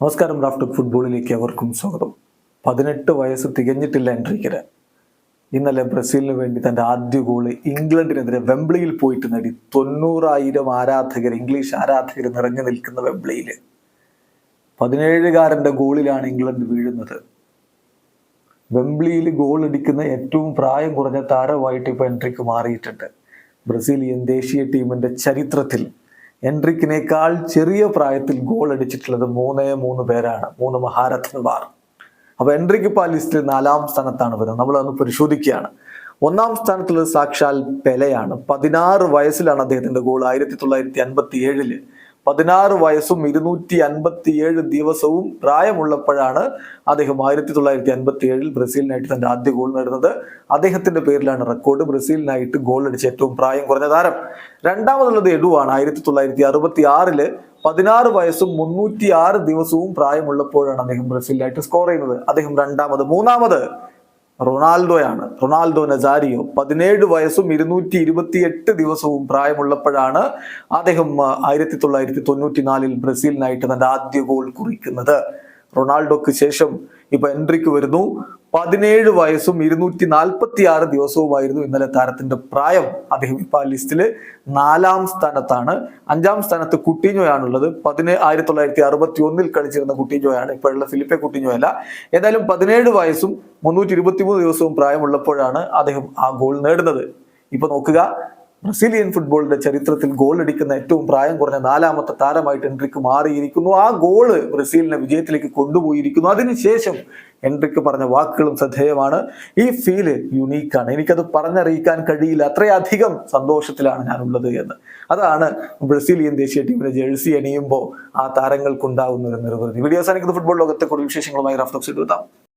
നമസ്കാരം റാഫ്റ്റ് ഫുട്ബോളിലേക്ക് അവർക്കും സ്വാഗതം. പതിനെട്ട് വയസ്സ് തികഞ്ഞിട്ടില്ല എൻട്രിക്കര് ഇന്നലെ ബ്രസീലിന് വേണ്ടി തന്റെ ആദ്യ ഗോൾ ഇംഗ്ലണ്ടിനെതിരെ വെംബ്ലിയിൽ പോയിട്ട് നേടി. തൊണ്ണൂറായിരം ആരാധകർ ഇംഗ്ലീഷ് ആരാധകർ നിറഞ്ഞു നിൽക്കുന്ന വെംബ്ലിയിൽ പതിനേഴുകാരന്റെ ഗോളിലാണ് ഇംഗ്ലണ്ട് വീഴുന്നത്. വെംബ്ലിയിൽ ഗോൾ അടിക്കുന്ന ഏറ്റവും പ്രായം കുറഞ്ഞ താരമായിട്ട് ഇപ്പോൾ എൻട്രിക്ക് മാറിയിട്ടുണ്ട്. ബ്രസീലിയൻ ദേശീയ ടീമിന്റെ ചരിത്രത്തിൽ എൻട്രിക്കിനേക്കാൾ ചെറിയ പ്രായത്തിൽ ഗോൾ അടിച്ചിട്ടുള്ളത് മൂന്നേ മൂന്ന് പേരാണ്. മൂന്ന് മഹാരഥന്മാർ. അപ്പൊ എൻട്രിക്ക് ഇപ്പോൾ ആ ലിസ്റ്റിൽ നാലാം സ്ഥാനത്താണ് വരുന്നത്. നമ്മൾ അതൊന്ന് പരിശോധിക്കുകയാണ്. ഒന്നാം സ്ഥാനത്തുള്ളത് സാക്ഷാൽ പെലയാണ്. പതിനാറ് വയസ്സിലാണ് അദ്ദേഹത്തിന്റെ ഗോൾ. ആയിരത്തി തൊള്ളായിരത്തി അൻപത്തി ഏഴിൽ പതിനാറ് വയസ്സും ഇരുന്നൂറ്റി അൻപത്തി ഏഴ് ദിവസവും പ്രായമുള്ളപ്പോഴാണ് അദ്ദേഹം ആയിരത്തി തൊള്ളായിരത്തി അൻപത്തി ഏഴിൽ ബ്രസീലിനായിട്ട് തന്റെ ആദ്യ ഗോൾ നേടുന്നത്. അദ്ദേഹത്തിന്റെ പേരിലാണ് റെക്കോർഡ് ബ്രസീലിനായിട്ട് ഗോൾ അടിച്ച ഏറ്റവും പ്രായം കുറഞ്ഞ താരം. രണ്ടാമതുള്ളത് എഡുവാണ്. ആയിരത്തി തൊള്ളായിരത്തി അറുപത്തി ആറിൽ പതിനാറ് വയസ്സും മുന്നൂറ്റി ആറ് ദിവസവും പ്രായമുള്ളപ്പോഴാണ് അദ്ദേഹം ബ്രസീലിനായിട്ട് സ്കോർ ചെയ്യുന്നത്. അദ്ദേഹം രണ്ടാമത് മൂന്നാമത്. റൊണാൾഡോയാണ്. റൊണാൾഡോ നസാരിയോ പതിനേഴ് വയസ്സും ഇരുന്നൂറ്റി ഇരുപത്തി എട്ട് ദിവസവും പ്രായമുള്ളപ്പോഴാണ് അദ്ദേഹം ആയിരത്തി തൊള്ളായിരത്തി തൊണ്ണൂറ്റി നാലിൽ ബ്രസീലിനായിട്ട് തന്റെ ആദ്യ ഗോൾ കുറിക്കുന്നത്. റൊണാൾഡോക്ക് ശേഷം ഇപ്പൊ എൻട്രിക്ക് വരുന്നു. പതിനേഴ് വയസ്സും ഇരുന്നൂറ്റി നാൽപ്പത്തി ആറ് ദിവസവുമായിരുന്നു ഇന്നലെ താരത്തിന്റെ പ്രായം. അദ്ദേഹം ഇപ്പൊ ആ ലിസ്റ്റിൽ നാലാം സ്ഥാനത്താണ്. അഞ്ചാം സ്ഥാനത്ത് കുട്ടിഞ്ഞോയാണുള്ളത്. പതിനേ ആയിരത്തി തൊള്ളായിരത്തി അറുപത്തി ഒന്നിൽ കളിച്ചിരുന്ന കുട്ടിഞ്ഞോയാണ്. ഇപ്പോഴുള്ള ഫിലിപ്പെ കുട്ടിഞ്ഞോ അല്ല ഏതായാലും പതിനേഴ് വയസ്സും മുന്നൂറ്റി ഇരുപത്തി മൂന്ന് ദിവസവും പ്രായമുള്ളപ്പോഴാണ് അദ്ദേഹം ആ ഗോൾ നേടുന്നത്. ഇപ്പൊ നോക്കുക. ബ്രസീലിയൻ ഫുട്ബോളിന്റെ ചരിത്രത്തിൽ ഗോൾ അടിക്കുന്ന ഏറ്റവും പ്രായം കുറഞ്ഞ നാലാമത്തെ താരമായിട്ട് എൻട്രിക്ക് മാറിയിരിക്കുന്നു. ആ ഗോൾ ബ്രസീലിനെ വിജയത്തിലേക്ക് കൊണ്ടുപോയിരിക്കുന്നു. അതിനുശേഷം എൻട്രിക്ക് പറഞ്ഞ വാക്കുകളും ശ്രദ്ധേയമാണ്. ഈ ഫീൽ യുണീക്കാണ് എനിക്കത് പറഞ്ഞറിയിക്കാൻ കഴിയില്ല. അത്രയധികം സന്തോഷത്തിലാണ് ഞാനുള്ളത് എന്ന്. അതാണ് ബ്രസീലിയൻ ദേശീയ ടീമിന്റെ ജേഴ്സി അണിയുമ്പോൾ ആ താരങ്ങൾക്കുണ്ടാകുന്ന ഒരു നിർവൃതി. വീഡിയോ അവസാനിക്കുന്ന. ഫുട്ബോൾ ലോകത്തെ കൂടുതൽ വിശേഷങ്ങളുമായി റഫ്ലക്സ് എഴുതാം